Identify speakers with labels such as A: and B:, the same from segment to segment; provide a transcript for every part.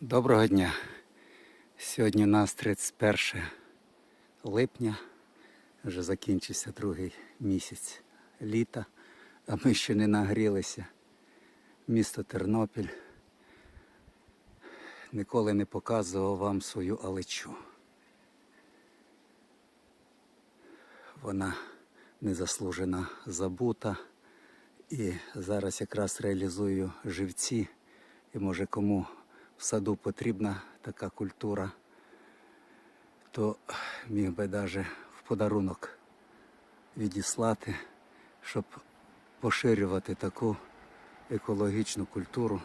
A: Доброго дня. Сьогодні у нас 31 липня. Вже закінчився другий місяць літа, а ми ще не нагрілися. Місто Тернопіль. Ніколи не показував вам свою алечу. Вона незаслужена забута. І зараз якраз реалізую живці. І може кому в саду потрібна така культура, то міг би навіть в подарунок відіслати, щоб поширювати таку екологічну культуру.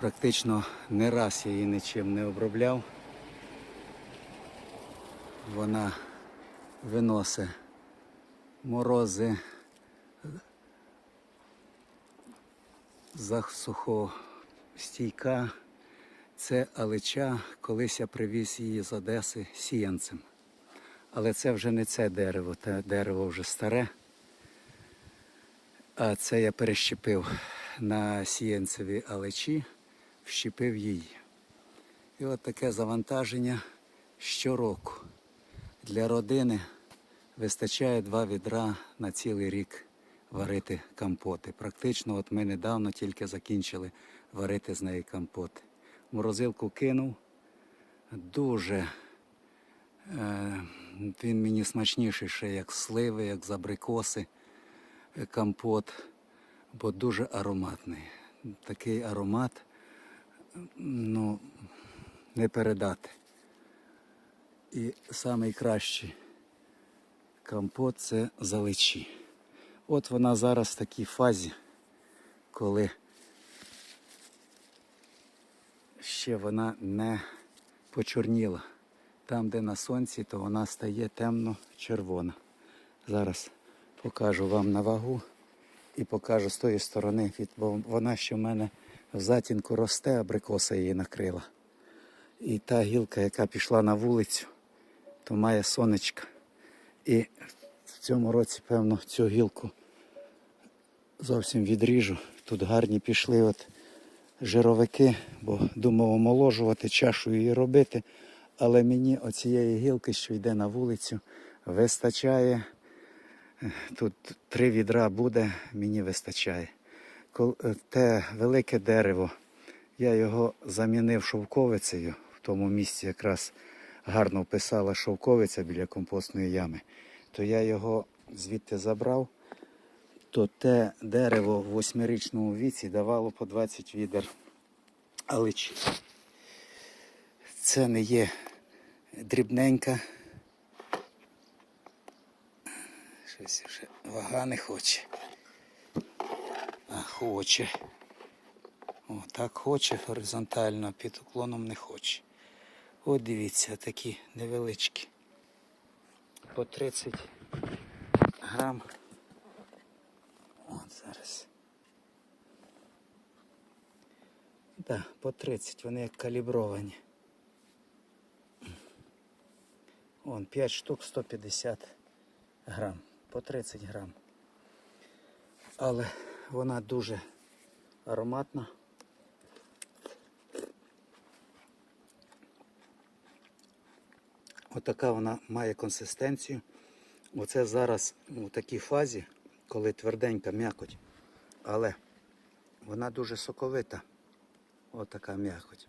A: Практично не раз я її нічим не обробляв. Вона виносить морози, засухостійка. Це алеча, колись я привіз її з Одеси сіянцем. Але це вже не це дерево, те дерево вже старе. А це я перещепив на сіянцеві алечі, вщепив її. І от таке завантаження щороку. Для родини вистачає два відра на цілий рік варити компоти. Практично от ми недавно тільки закінчили варити з неї компоти. Морозилку кинув. Дуже е, він мені смачніший ще як сливи, як з абрикоси е, компот, бо дуже ароматний. Такий аромат, ну, не передати. І найкращий компот це заличі. От вона зараз в такій фазі, коли ще вона не почорніла. Там, де на сонці, то вона стає темно-червона. Зараз покажу вам на вагу і покажу з тої сторони, бо вона ще в мене в затінку росте, абрикоса її накрила. І та гілка, яка пішла на вулицю, то має сонечко. І в цьому році, певно, цю гілку зовсім відріжу. Тут гарні пішли от жировики, бо думав омоложувати, чашу її робити. Але мені оцієї гілки, що йде на вулицю, вистачає. Тут три відра буде, мені вистачає. Е, Те велике дерево, я його замінив шовковицею. В тому місці якраз гарно вписала шовковиця біля компостної ями. То я його звідти забрав то те дерево в восьмирічному віці давало по 20 відер аличі. Це не є дрібненька. Щось вже вага не хоче. А хоче. О, так хоче горизонтально, під уклоном не хоче. От дивіться, такі невеличкі. По 30 грам. От зараз. Так, по 30, вони як калібровані. Вон 5 штук 150 грам. По 30 грам. Але вона дуже ароматна. Отака вона має консистенцію. Оце зараз у такій фазі, коли тверденька м'якоть. Але вона дуже соковита. Отака м'якоть.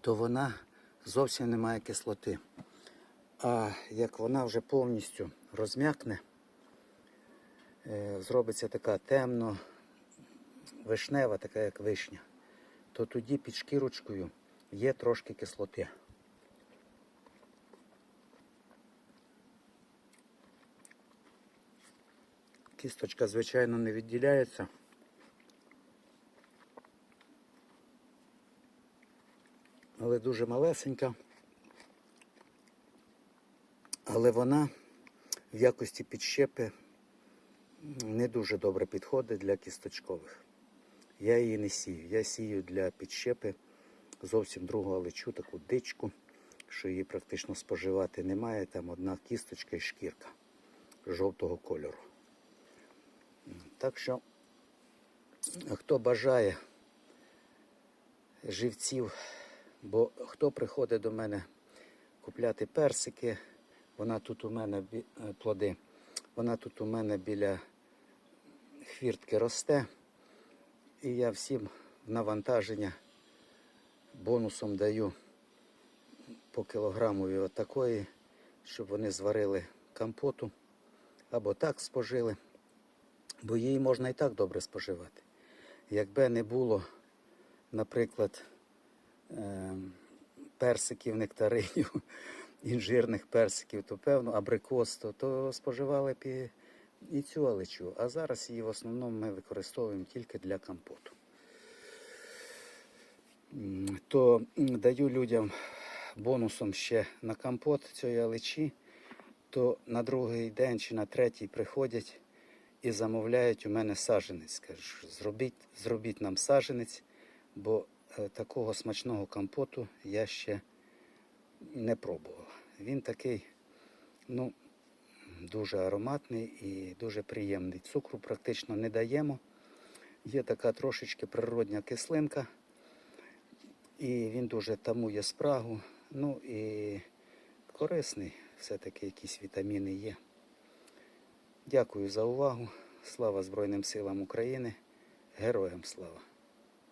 A: То вона зовсім не має кислоти. А як вона вже повністю розм'якне, е, зробиться така темно, вишнева, така як вишня, то тоді під шкірочкою є трошки кислоти. Кісточка, звичайно, не відділяється. Але дуже малесенька. Але вона в якості підщепи не дуже добре підходить для кісточкових. Я її не сію. Я сію для підщепи зовсім другу алечу, таку дичку, що її практично споживати немає. Там одна кісточка і шкірка жовтого кольору. Так що, хто бажає живців. Бо хто приходить до мене купляти персики, вона тут у мене е, плоди, вона тут у мене біля хвіртки росте. І я всім в навантаження бонусом даю по кілограмові отакої, щоб вони зварили компоту або так спожили, бо її можна і так добре споживати. Якби не було, наприклад, персиків, нектаринів, інжирних персиків, то певно, абрикос, то, споживали б і, цю алечу. А зараз її в основному ми використовуємо тільки для компоту. То даю людям бонусом ще на компот цієї алечі, то на другий день чи на третій приходять і замовляють у мене саженець. Кажуть, зробіть, зробіть нам саженець, бо такого смачного компоту я ще не пробував. Він такий, ну, дуже ароматний і дуже приємний. Цукру практично не даємо. Є така трошечки природня кислинка, і він дуже тамує спрагу. Ну і корисний, все-таки якісь вітаміни є. Дякую за увагу. Слава Збройним силам України. Героям слава!